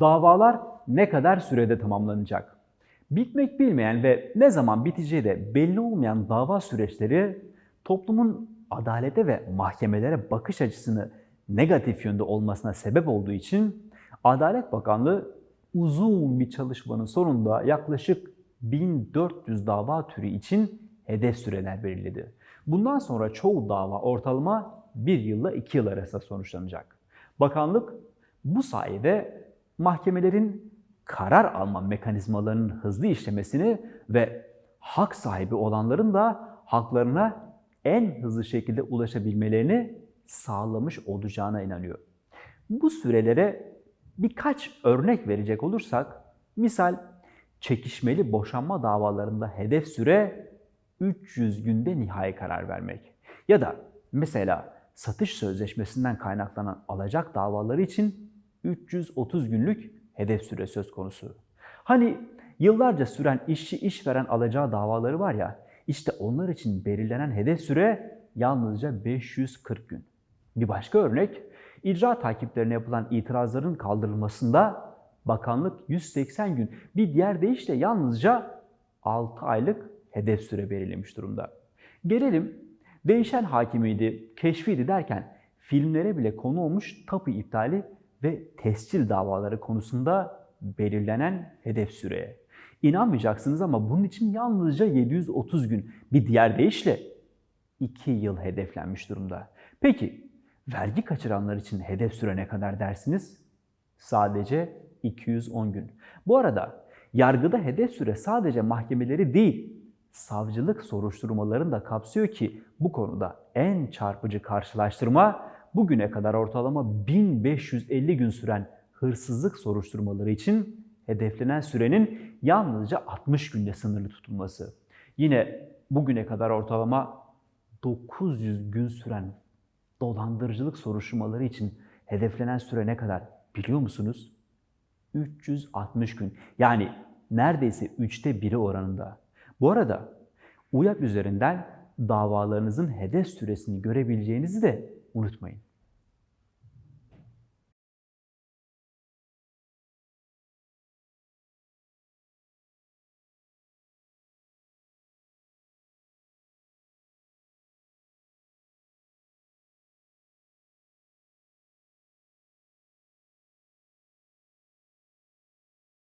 Davalar ne kadar sürede tamamlanacak? Bitmek bilmeyen ve ne zaman biteceği de belli olmayan dava süreçleri toplumun adalete ve mahkemelere bakış açısını negatif yönde olmasına sebep olduğu için Adalet Bakanlığı uzun bir çalışmanın sonunda yaklaşık 1400 dava türü için hedef süreler belirledi. Bundan sonra çoğu dava ortalama 1 yılla 2 yıl arasında sonuçlanacak. Bakanlık bu sayede mahkemelerin karar alma mekanizmalarının hızlı işlemesini ve hak sahibi olanların da haklarına en hızlı şekilde ulaşabilmelerini sağlamış olacağına inanıyor. Bu sürelere birkaç örnek verecek olursak, misal çekişmeli boşanma davalarında hedef süre 300 günde nihai karar vermek. Ya da mesela satış sözleşmesinden kaynaklanan alacak davaları için 330 günlük hedef süre söz konusu. Hani yıllarca süren işçi işveren alacağı davaları var ya, işte onlar için belirlenen hedef süre yalnızca 540 gün. Bir başka örnek, icra takiplerine yapılan itirazların kaldırılmasında bakanlık 180 gün, bir diğer deyişle yalnızca 6 aylık hedef süre belirlemiş durumda. Gelelim değişen hakimiydi, keşfiydi derken filmlere bile konu olmuş tapu iptali ve tescil davaları konusunda belirlenen hedef süreye. İnanmayacaksınız ama bunun için yalnızca 730 gün, bir diğer deyişle 2 yıl hedeflenmiş durumda. Peki vergi kaçıranlar için hedef süre ne kadar dersiniz? Sadece 210 gün. Bu arada yargıda hedef süre sadece mahkemeleri değil, savcılık soruşturmalarını da kapsıyor ki bu konuda en çarpıcı karşılaştırma bugüne kadar ortalama 1550 gün süren hırsızlık soruşturmaları için hedeflenen sürenin yalnızca 60 günde sınırlı tutulması. Yine bugüne kadar ortalama 900 gün süren dolandırıcılık soruşturmaları için hedeflenen süre ne kadar biliyor musunuz? 360 gün. Yani neredeyse üçte biri oranında. Bu arada UYAP üzerinden davalarınızın hedef süresini görebileceğinizi de unutmayın.